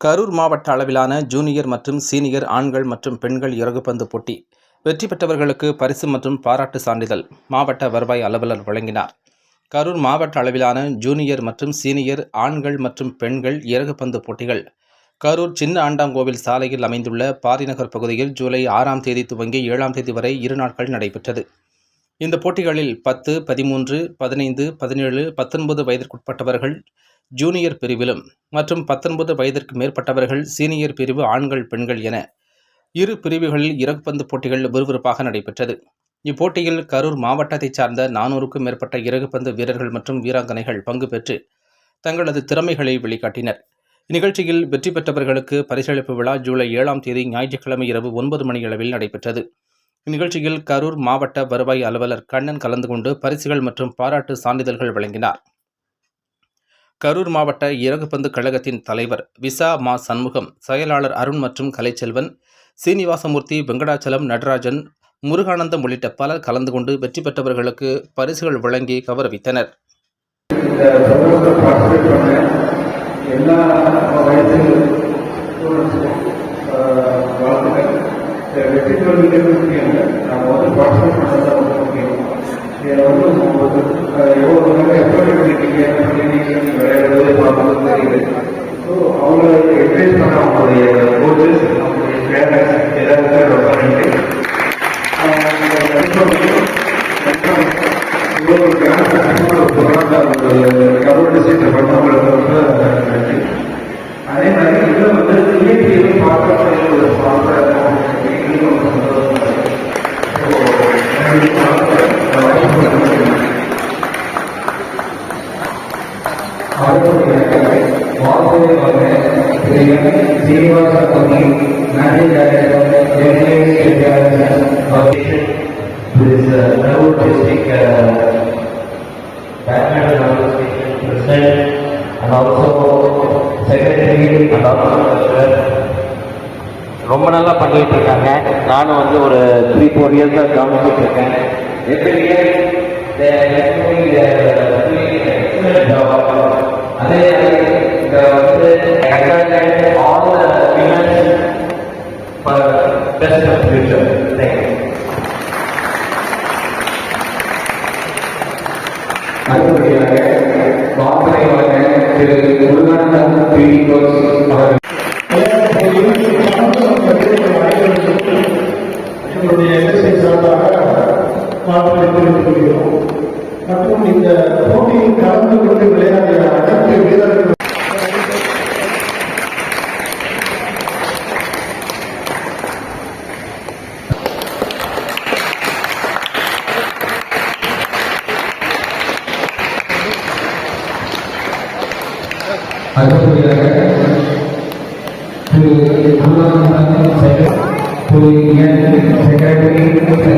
கரூர் மாவட்ட அளவிலான ஜூனியர் மற்றும் சீனியர் ஆண்கள் மற்றும் பெண்கள் இறகுப்பந்து போட்டி. வெற்றி பெற்றவர்களுக்கு பரிசு மற்றும் பாராட்டு சான்றிதழ் மாவட்ட வருவாய் அலுவலர் வழங்கினார். கரூர் மாவட்ட அளவிலான ஜூனியர் மற்றும் சீனியர் ஆண்கள் மற்றும் பெண்கள் இறகுப்பந்து போட்டிகள். கரூர் சின்ன ஆண்டாங்கோவில் சாலையில் அமைந்துள்ள பாரிநகர் பகுதியில் ஜூலை ஆறாம் தேதி துவங்கி ஏழாம் தேதி வரை இரு நாட்கள் நடைபெற்றது. இந்த போட்டிகளில் பத்து பதிமூன்று பதினைந்து பதினேழு பத்தொன்பது வயதிற்குட்பட்டவர்கள் ஜூனியர் பிரிவிலும் மற்றும் பத்தொன்பது வயதிற்கு மேற்பட்டவர்கள் சீனியர் பிரிவு ஆண்கள் பெண்கள் என இரு பிரிவுகளில் இறகுப்பந்து போட்டிகள் விறுவிறுப்பாக நடைபெற்றது. இப்போட்டியில் கரூர் மாவட்டத்தைச் சார்ந்த நானூறுக்கும் மேற்பட்ட இறகுப்பந்து வீரர்கள் மற்றும் வீராங்கனைகள் பங்கு பெற்று தங்களது திறமைகளை வெளிக்காட்டினர். இந்நிகழ்ச்சியில் வெற்றி பெற்றவர்களுக்கு பரிசளிப்பு விழா ஜூலை ஏழாம் தேதி ஞாயிற்றுக்கிழமை இரவு ஒன்பது மணியளவில் நடைபெற்றது. இந்நிகழ்ச்சியில் கரூர் மாவட்ட வருவாய் அலுவலர் கண்ணன் கலந்து கொண்டு பரிசுகள் மற்றும் பாராட்டு சான்றிதழ்கள் வழங்கினார். கரூர் மாவட்ட இறகுப்பந்து கழகத்தின் தலைவர் விசா மா சண்முகம் செயலாளர் அருண் மற்றும் கலைச்செல்வன் சீனிவாசமூர்த்தி வெங்கடாச்சலம் நடராஜன் முருகானந்தம் உள்ளிட்ட பலர் கலந்து கொண்டு வெற்றி பெற்றவர்களுக்கு பரிசுகள் வழங்கி கௌரவித்தனர். எல்லா எவ்வளோ நேரம் எஃபர்ட் எடுத்துருக்கீங்க பண்ணிருக்கீங்க நீங்கள் விளையாடுறது பார்க்குறது தெரியுது ஸோ அவங்கள என்கரேஜ் பண்ண அவங்களுடைய கோச்சஸ் அவங்களுடைய ட்ரைனர்ஸ் எல்லாருமே ரொம்ப நன்றி ஆஹ், இந்த நண்பர்களுக்கும் மற்றும் இவ்வளவு கிராம போராட்டம் கரூர் டிஸ்ட்ரிக்ட் பண்ணவங்களுக்கு ரொம்ப நன்றி அதே மாதிரி இதில் வந்து இயற்கையை பார்க்கக்கூடிய ஒரு ஸ்பான்சர் இருக்கும் எங்களுக்கு ரொம்ப சந்தோஷமா இருக்கு. So, நன்றி. இந்த வாய்ப்பு கொடுத்ததுக்கு நன்றி. அவர்களுடைய வாக்குவாக Jeeva Sakthi manage director This uh, Navur district ரொம்ப நல்லா பண்ணிட்டு இருக்காங்க நானும் வந்து ஒரு த்ரீ ஃபோர் இயர்ஸாக கவனிச்சுட்டு இருக்கேன் எப்படி இயர் அதே இந்த வந்து all women's for best future thank you அடுத்தபடியாக வாசனை வகை திரு முருகானந்தம் பி அவர்கள் அடுத்தபடியாக திரு Muruganandam secretary Thiru N secretary secretary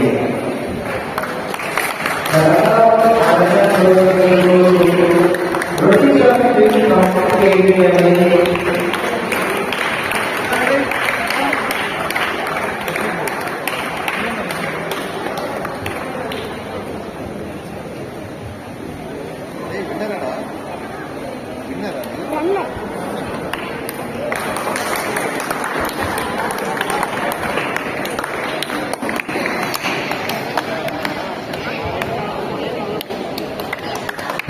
Thank you.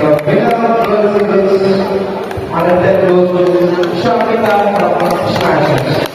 Rosales, Alexandre Rosso, Chão Vital, Smash.